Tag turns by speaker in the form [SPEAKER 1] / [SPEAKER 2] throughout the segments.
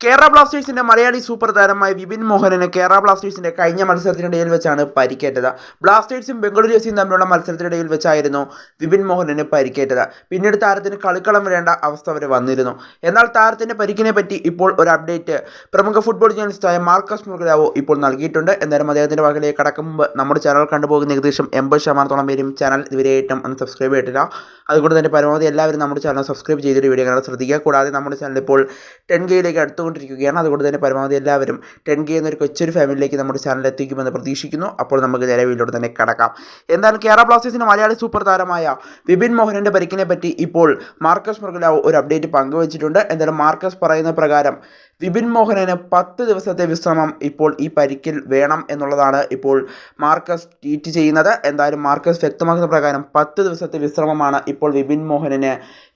[SPEAKER 1] കേരള ബ്ലാസ്റ്റേഴ്സിന്റെ മലയാളി സൂപ്പർ താരമായ വിപിൻ മോഹനന് കേരള ബ്ലാസ്റ്റേഴ്സിന്റെ കഴിഞ്ഞ മത്സരത്തിനിടയിൽ വെച്ചാണ് പരിക്കേറ്റത്. ബ്ലാസ്റ്റേഴ്സും ബംഗളൂരു എഫ്സിയും തമ്മിലുള്ള മത്സരത്തിനിടയിൽ വെച്ചായിരുന്നു വിപിൻ മോഹനന് പരിക്കേറ്റത്. പിന്നീട് താരത്തിന് കളിക്കളം വരേണ്ട അവസ്ഥ വരെ വന്നിരുന്നു. എന്നാൽ താരത്തിന്റെ പരിക്കിനെ പറ്റി ഇപ്പോൾ ഒരു അപ്ഡേറ്റ് പ്രമുഖ ഫുട്ബോൾ ജേർണലിസ്റ്റായ മാർക്കസ് മുർഗ്രാവോ ഇപ്പോൾ നൽകിയിട്ടുണ്ട്. എന്നാലും അദ്ദേഹത്തിന്റെ വകയിലേക്ക് കടക്കും മുമ്പ് നമ്മുടെ ചാനൽ കണ്ടുപോകുന്ന ഏകദേശം എൺപത് ശതമാനത്തോളം പേരും ചാനൽ ഇതുവരെയായിട്ടും ഒന്ന് സബ്സ്ക്രൈബ് ചെയ്തിട്ടില്ല. അതുകൊണ്ട് തന്നെ പരമാവധി എല്ലാവരും നമ്മുടെ ചാനൽ സബ്സ്ക്രൈബ് ചെയ്തിട്ട് വീഡിയോ കാണാൻ ശ്രദ്ധിക്കുക. കൂടാതെ നമ്മുടെ ചാനൽ ഇപ്പോൾ ടെൻ കെയിലേക്ക് അടുത്തുകൊണ്ടിരിക്കുകയാണ് അതുകൊണ്ട് തന്നെ പരമാവധി എല്ലാവരും ടെൻ കെ എന്നൊരു കൊച്ചൊരു ഫാമിലിയിലേക്ക് നമ്മുടെ ചാനൽ എത്തിക്കുമെന്ന് പ്രതീക്ഷിക്കുന്നു. അപ്പോൾ നമുക്ക് നിലവിലൂടെ തന്നെ കടക്കാം. എന്തായാലും കേരള ബ്ലാസ്റ്റേഴ്സിന് മലയാളി സൂപ്പർ താരമായ വിപിൻ മോഹനന്റെ പരിക്കിനെ പറ്റി ഇപ്പോൾ മാർക്കസ് മുർഗലാവ് ഒരു അപ്ഡേറ്റ് പങ്കുവച്ചിട്ടുണ്ട്. എന്തായാലും മാർക്കസ് പറയുന്ന പ്രകാരം വിപിൻ മോഹനന് പത്ത് ദിവസത്തെ വിശ്രമം ഇപ്പോൾ ഈ പരിക്കിൽ വേണം എന്നുള്ളതാണ് ഇപ്പോൾ മാർക്കസ് ട്വീറ്റ് ചെയ്യുന്നത്. എന്തായാലും മാർക്കസ് വ്യക്തമാക്കുന്ന പ്രകാരം പത്ത് ദിവസത്തെ വിശ്രമമാണ് ഇപ്പോൾ വിപിൻ മോഹനന്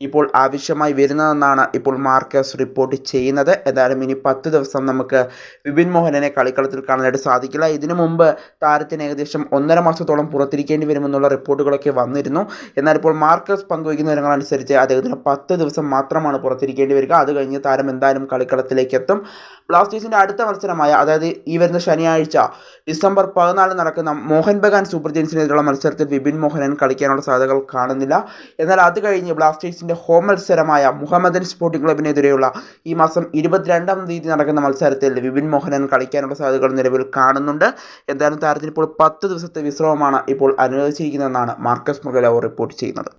[SPEAKER 1] ഇപ്പോൾ ആവശ്യമായി വരുന്നതെന്നാണ് ഇപ്പോൾ മാർക്കസ് റിപ്പോർട്ട് ചെയ്യുന്നത്. എന്തായാലും ഇനി പത്ത് ദിവസം നമുക്ക് വിപിൻ മോഹനനെ കളിക്കളത്തിൽ കാണാനായിട്ട് സാധിക്കില്ല. ഇതിനു മുമ്പ് താരത്തിന് ഏകദേശം ഒന്നര മാസത്തോളം പുറത്തിരിക്കേണ്ടി വരുമെന്നുള്ള റിപ്പോർട്ടുകളൊക്കെ വന്നിരുന്നു. എന്നാൽ ഇപ്പോൾ മാർക്കസ് പങ്കുവയ്ക്കുന്ന വിവരങ്ങളനുസരിച്ച് അദ്ദേഹത്തിന് പത്ത് ദിവസം മാത്രമാണ് പുറത്തിരിക്കേണ്ടി വരിക. അത് കഴിഞ്ഞ് താരം എന്തായാലും കളിക്കളത്തിലേക്ക് എത്തും ബ്ലാസ്റ്റേഴ്സിന്റെ അടുത്ത മത്സരമായ അതായത് ഈ വരുന്ന ശനിയാഴ്ച ഡിസംബർ പതിനാലിന് നടക്കുന്ന മോഹൻ ബഗാൻ സൂപ്പർ ജെയിൻസിനെതിരെയുള്ള മത്സരത്തിൽ വിപിൻ മോഹനൻ കളിക്കാനുള്ള സാധ്യതകൾ കാണുന്നില്ല. എന്നാൽ അത് കഴിഞ്ഞ് ബ്ലാസ്റ്റേഴ്സിന്റെ ഹോം മത്സരമായ മുഹമ്മദൻ സ്പോർട്ടിംഗ് ക്ലബിനെതിരെയുള്ള ഈ മാസം ഇരുപത്തിരണ്ടാം തീയതി നടക്കുന്ന മത്സരത്തിൽ വിപിൻ മോഹനൻ കളിക്കാനുള്ള സാധ്യതകൾ നിലവിൽ കാണുന്നുണ്ട്. എന്തായാലും താരത്തിന് ഇപ്പോൾ പത്ത് ദിവസത്തെ വിശ്രമമാണ് ഇപ്പോൾ അനുവദിച്ചിരിക്കുന്നതെന്നാണ് മാർക്കസ് മുഗലാവ് റിപ്പോർട്ട് ചെയ്യുന്നത്.